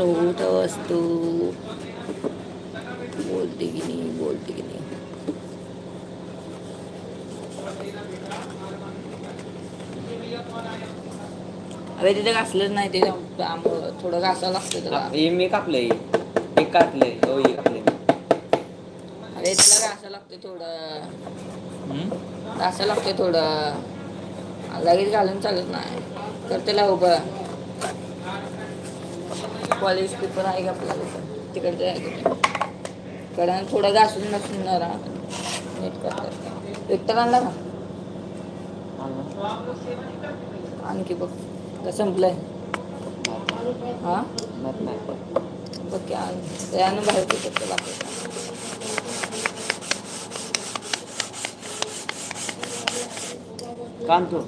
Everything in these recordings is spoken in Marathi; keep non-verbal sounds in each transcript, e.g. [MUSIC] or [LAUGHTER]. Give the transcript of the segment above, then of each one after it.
होत असतो. बोलते की नाही बोलते की नाही. अरे तिथे घासलंच नाही ते थोडं घासावं लागतं त्याला हे मी कापलंय. मी कापलंय हो हे कापलंय. अरे त्याला घासावं लागतं थोडं? घासावं लागतं थोडं. लगेच घालून चालत नाही. तर त्याला उभं कॉलेज पेपर आहे का आपल्याला इथं? तिकडचं आहे थोडं घासून नसून जरा नीट करतात विकटर आणला का? आणखी बघ. का संपलंय. हां? नाही, नाही पण. बघ त्यानं बाहेर पिकत बाकी. कांतो.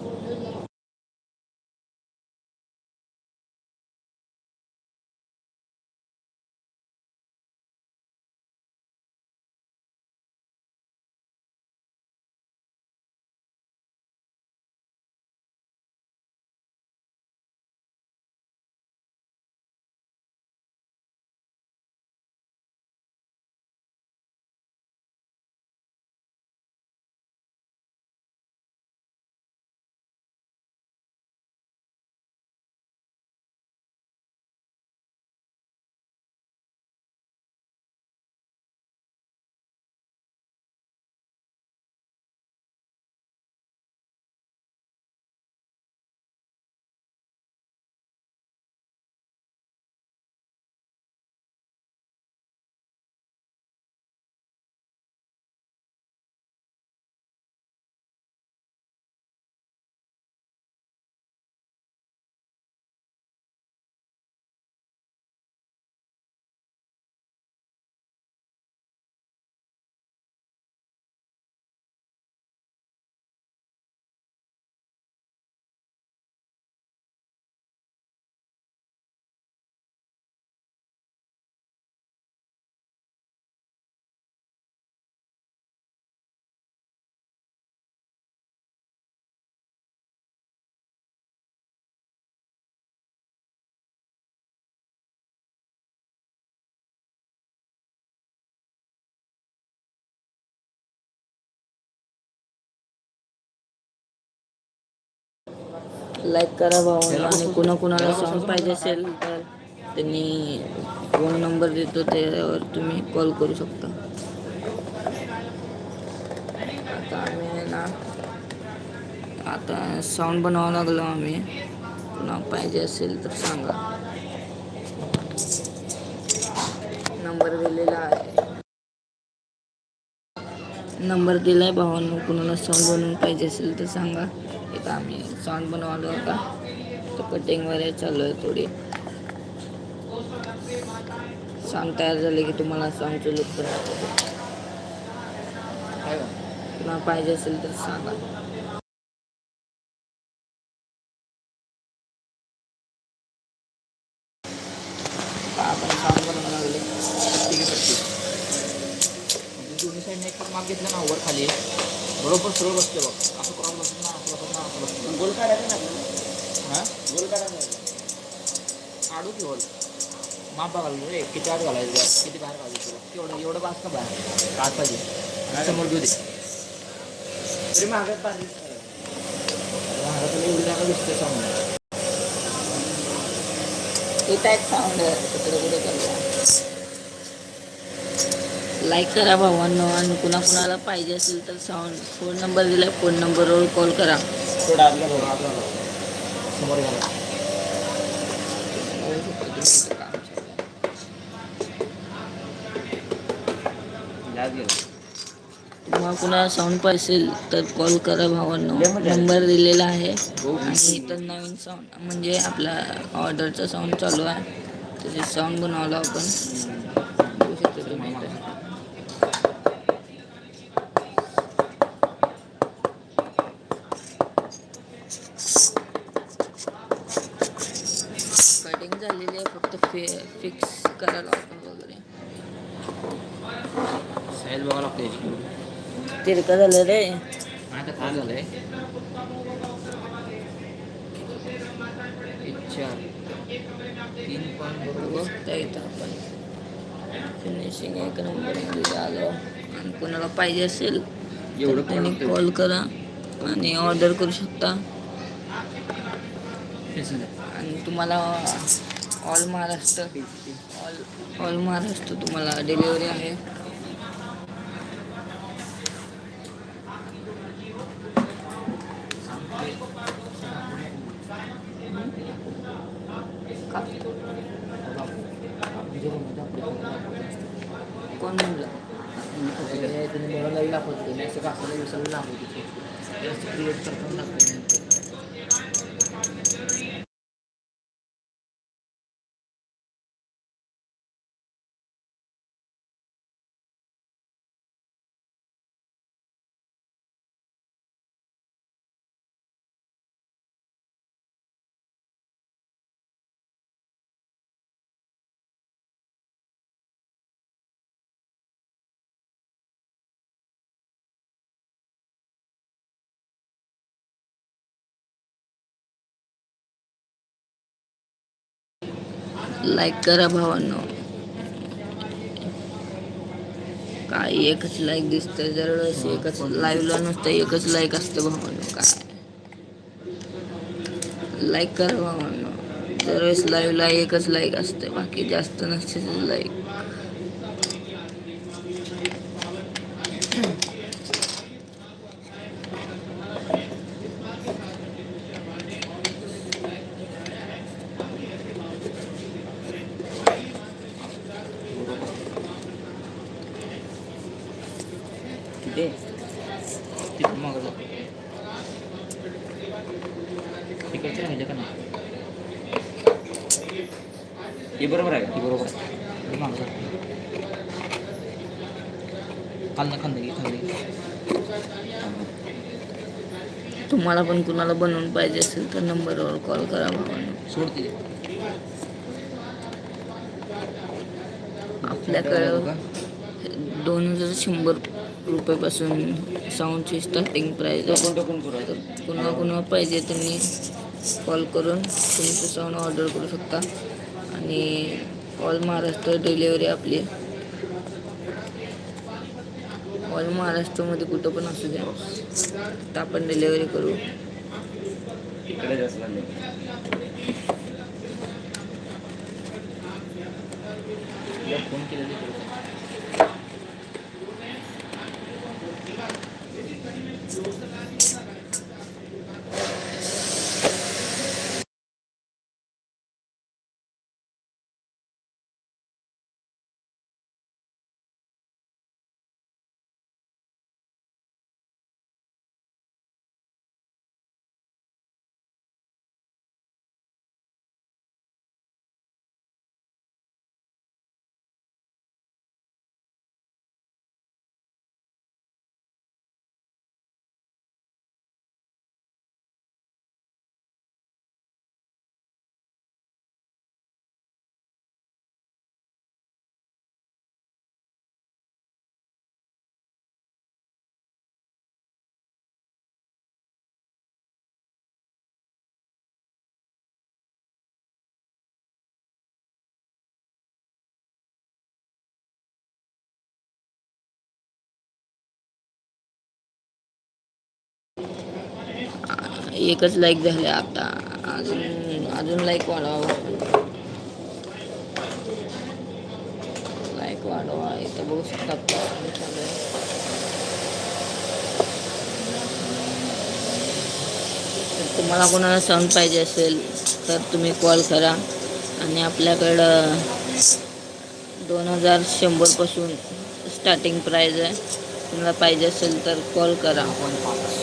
लाईक करा भाऊ. आणि कुणा कुणाला सॉन्ग पाहिजे असेल तर त्यांनी फोन नंबर देतो त्यावर तुम्ही कॉल करू शकता. आता आम्ही आहे ना आता साऊंड बनवावं लागलो आम्ही. पुन्हा पाहिजे असेल तर सांगा. नंबर दिलेला आहे. नंबर दिला आहे भावांना कुणाला साऊंड बनवून पाहिजे असेल तर सांगा. इथं आम्ही साऊंड बनवालो होता. तर कटिंग वगैरे चालू आहे थोडी. सॉन्ग तयार झाले की तुम्हाला सॉन्गचं लुक पण पाहिजे असेल तर सांगा आपण साऊंड बनवायला लागले ठीक आहे, पट्टी. दोन्ही साईडने एक माप घेतलं ना वर खाली बरोबर सरळ बसते बघ असं करून बसत ना असं बसत ना असं बसत गोल काढायचं ना हा गोल काढायचं काढू की गोल माप बघायला रे किती आत घालायचं किती बाहेर घालायचं तुला केवढं एवढं बास का बाहेर आत पाहिजे समोर घेऊ दे तरी महागात पाहिजे महागात एवढी जागा दिसते समोर इथं एक साऊंड तिकडे कुठे करूया लाईक करा. भावांनो आणि कुणा कुणाला पाहिजे असेल तर साऊंड फोन नंबर दिला फोन नंबरवर कॉल करा थोडा आतला समोर घाला बघू शकता तुम्ही इथं काम चालू आहे. जास्त गेलं तुम्हाला कुणाला साऊंड पाहिजे असेल तर कॉल करा भावांना. नंबर दिलेला आहे. आणि इतर नवीन साऊंड म्हणजे आपला ऑर्डरचा साऊंड चालू आहे. त्याचे साऊंड बनवलं आपण बघू शकतो तुम्ही कटिंग झालेली आहे फक्त फे फिक्स करायला आपण वगैरे. साईज बघावं लागते तिरकं झालं रे. आता काय झालंय? इच्छा तीन पॉईंट बरोबर बघता येतं आपण. फिनिशिंग एक नंबरमध्ये झालं आणि कोणाला पाहिजे असेल एवढं त्यांनी कॉल करा आणि ऑर्डर करू शकता. आणि तुम्हाला all Maharashtra all all Maharashtra तुम्हाला डिलिव्हरी आहे का? कोण म्हणलं तुम्ही मला लाईव्ह दाखवतो मी असं कासाला विसरलं दाखवतो जास्त क्रिएट करताना दाखवतो लाईक करा भावांनो. काय एकच लाईक दिसतंय जर एकच लाईव्हला नसतं एकच लाईक असतं भावांनो काय? लाईक करा भावांनो. दरवेळेस लाईव्हला एकच लाईक असते बाकी जास्त नसते लाईक कुठे तिकडून मागं जा तिकडच्या राहिल्या का नाही हे बरोबर आहे हे बरोबर आहे हे मागं जा. खाल्लं खाल्लं घे खाल्लं घे तुम्हाला पण कुणाला बनवून पाहिजे असेल तर नंबरवर कॉल करा. भावांनो सोड तिथे आपल्याकडं दोन हजार शंभर रुपयापासून साऊंडची स्टार्टिंग प्राईज आहे. तर कुणा कुणा पाहिजे त्यांनी कॉल करून तुमचं साऊंड ऑर्डर करू शकता. आणि ऑल महाराष्ट्र डिलिव्हरी आपली ऑल महाराष्ट्रामध्ये कुठं पण असू द्या तर आपण डिलिव्हरी करू. फोन एकच लाईक झाले आता. अजून अजून लाईक वाढवा. लाईक वाढवा इथं बघू शकता तर तुम्हाला कोणाला साऊंड पाहिजे असेल तर तुम्ही कॉल करा. आणि आपल्याकडं दोन हजार शंभरपासून स्टार्टिंग प्राईज आहे. तुम्हाला पाहिजे असेल तर कॉल करा आपण.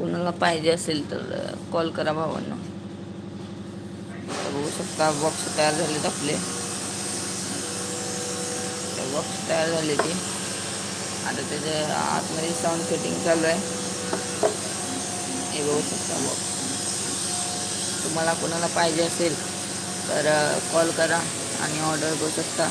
कुणाला पाहिजे असेल तर कॉल करा भावांना. बघू शकता बॉक्स तयार झालेत आपले. बॉक्स तयार झाले ते. आता त्याच्या आतमध्ये साऊंड फिटिंग चालू आहे. हे बघू शकता बॉक्स तुम्हाला कोणाला पाहिजे असेल तर कॉल करा आणि ऑर्डर करू शकता.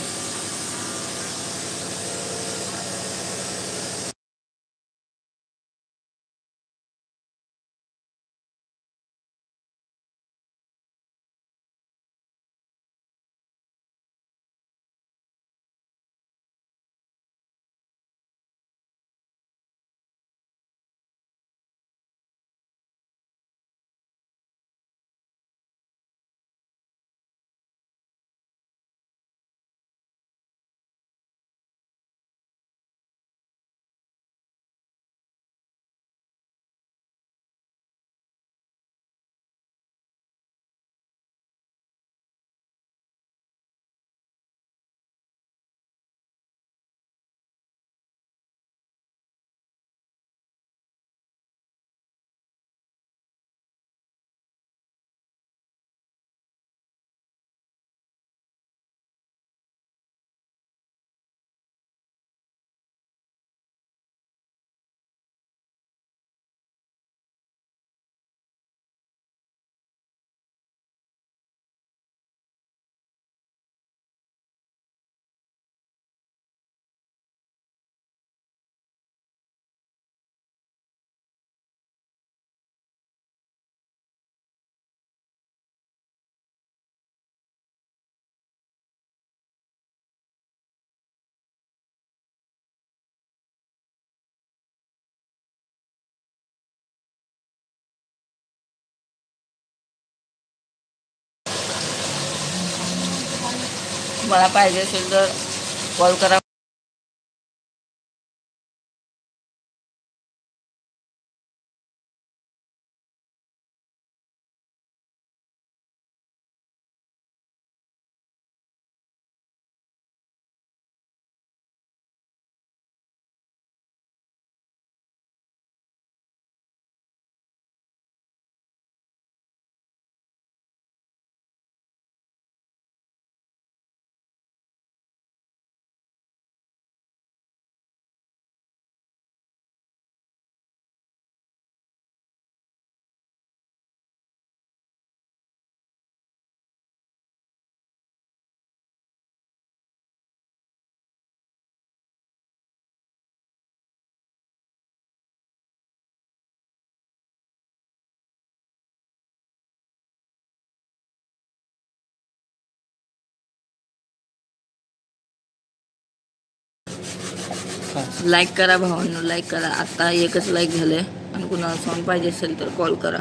तुम्हाला पाहिजे असेल तर कॉल करा. लाईक करा भावांनो लाईक करा. आत्ता एकच लाईक झालं आहे आणि कुणाला सॉन्ग पाहिजे असेल तर कॉल करा.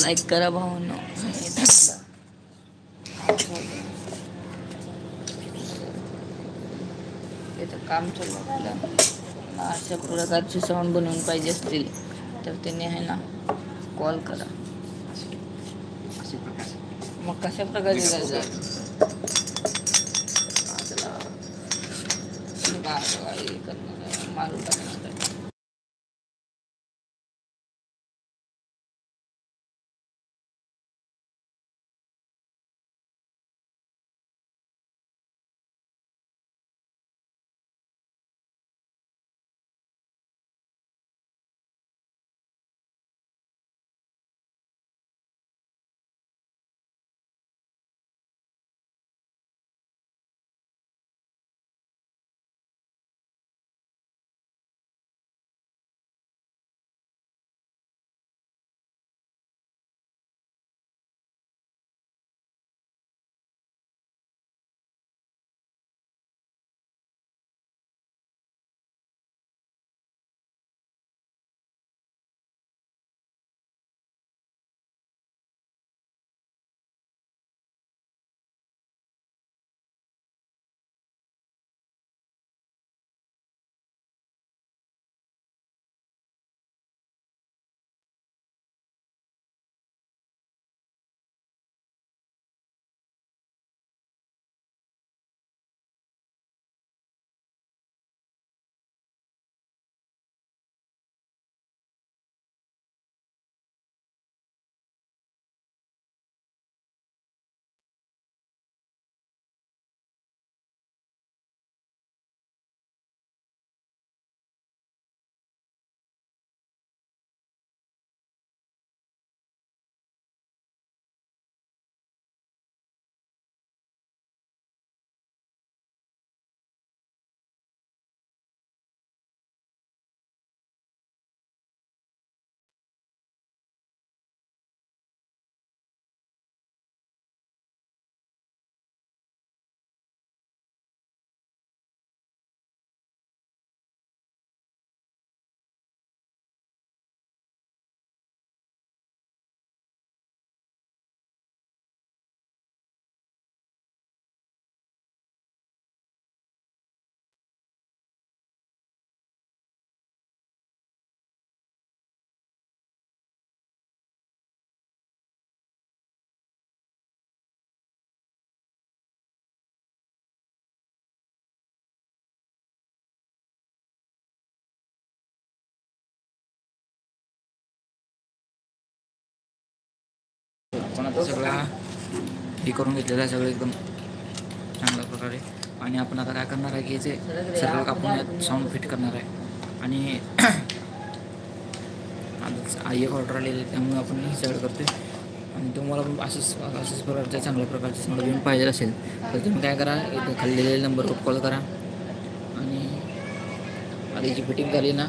लाईक करा थांबा. काम चालू आपलं. अशा प्रकारचे साऊंड बनवून पाहिजे असतील तर त्यांनी आहे ना कॉल करा. मग कशा प्रकारे करणार आहे, आपण आता सगळा हे करून घेतलेलं आहे सगळं एकदम चांगल्या प्रकारे. आणि आपण आता काय करणार आहे की याचे सगळं कापून साऊंड फिट करणार आहे. आणि [CLEARS THROAT] आई एक ऑर्डर आलेली आहे, त्यामुळे आपण हे सगळं करतो आणि तुम्हाला पण असंच असंच प्रकारच्या चांगल्या प्रकारचे साऊंड घेऊन पाहिजे असेल तर तुम्ही काय करा इथे खाल्लेल्या नंबरवर कॉल करा. आणि आता याची फिटिंग झाली ना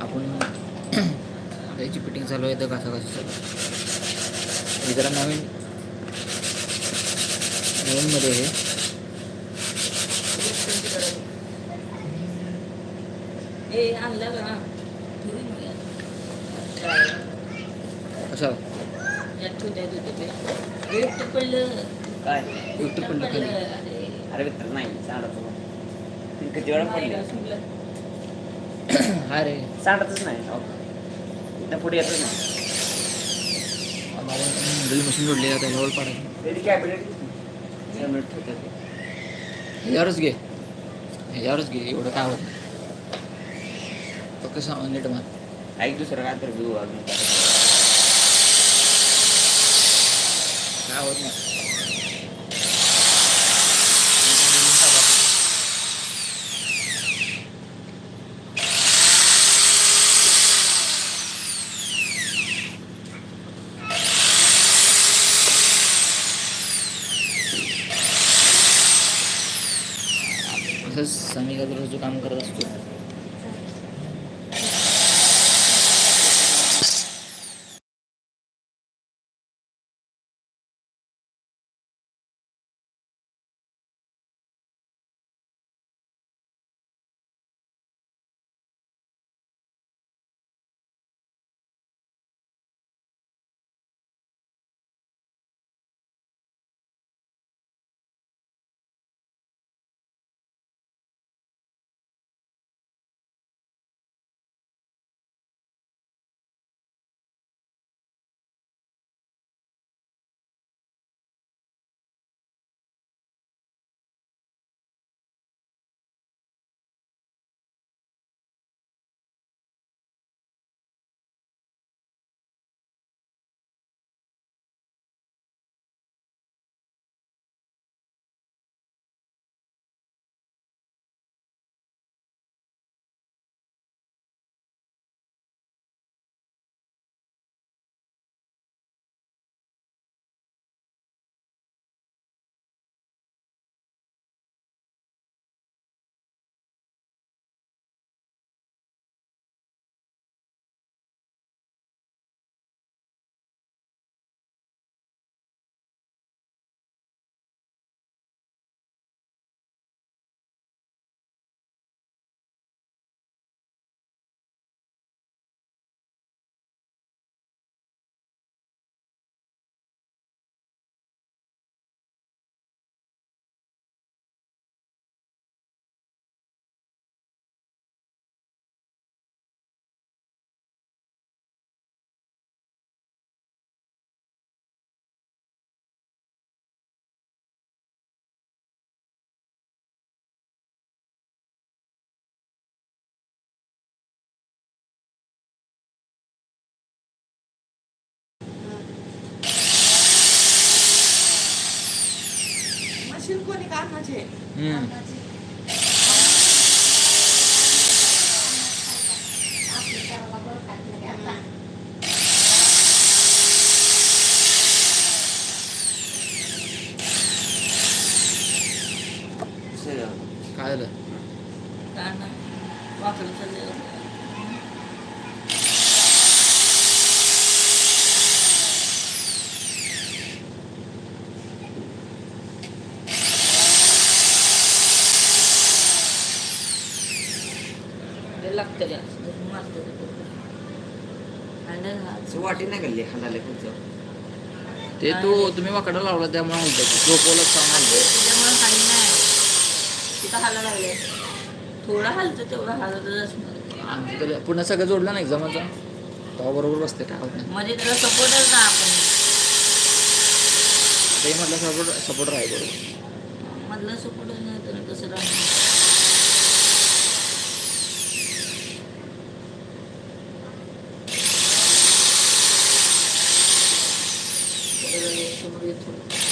आपण [CLEARS THROAT] आता याची फिटिंग चालू आहे तर कसं कसं सगळं. हे जरा नवीन नवीनमध्ये हे. काय? कसं खाली. अरे. मित्र नाही. किती वेळा पडले. हा रे. सांडतच नाही. इथं पुढे येतच नाही. ड्रिल मशीन जोडले जाते त्याला पाडायचं त्याची ह्याच्यावरच घे ह्याच्यावरच घे एवढं काय होत नाही फक्त सांग नीट मार ऐक दुसरं काय तर घेऊ अजून काय. काय होत नाही असंच सनी रोज काम करत असतो. हम्म. काय झालं काय नाही वाकडं चाललंय ते लागतं जास्त मारतं ते पोरं. आणि हा- वाटी नाही गल्ली हाताले पुढचं. ते तू तुम्ही वाकडा लावला त्यामुळे म्हणतो झोपवलं सांग हलते त्याच्यामुळे काही नाही. तिथं हाला लागले. थोडं हलतं तेवढं हलतच त्याला पुन्हा सगळं जोडलं ना एक्झामचा तेव्हा बरोबर बसते काय होत नाही. मध्ये त्याला सपोर्टच ना आपण. ते म्हटलं सपोर्ट सपोर्ट राहील बरोबर मधलं सपोर्टच नाही तर कसं राहणार. थोडं समोर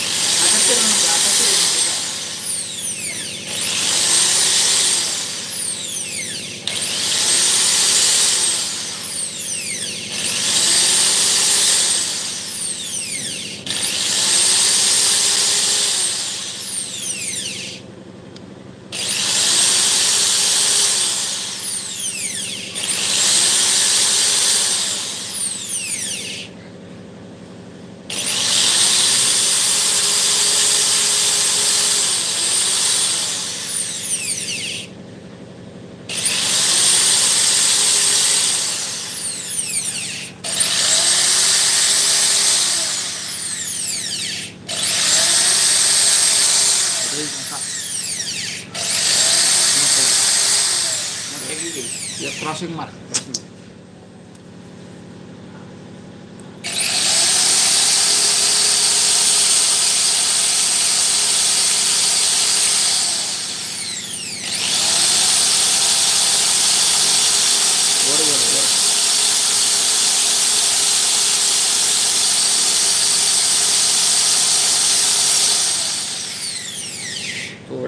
क्रॉसिंग मार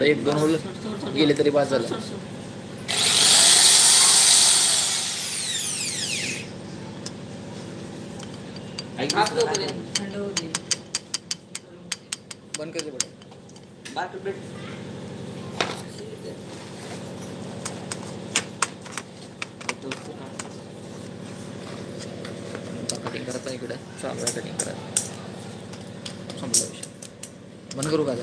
एक दोन गेले तरी बाद झालं. थंड होऊ दे. बंद करते बार प्लेट कटिंग इकडे. चालू आहे कटिंग करायचं संपला विषय. बंद करू का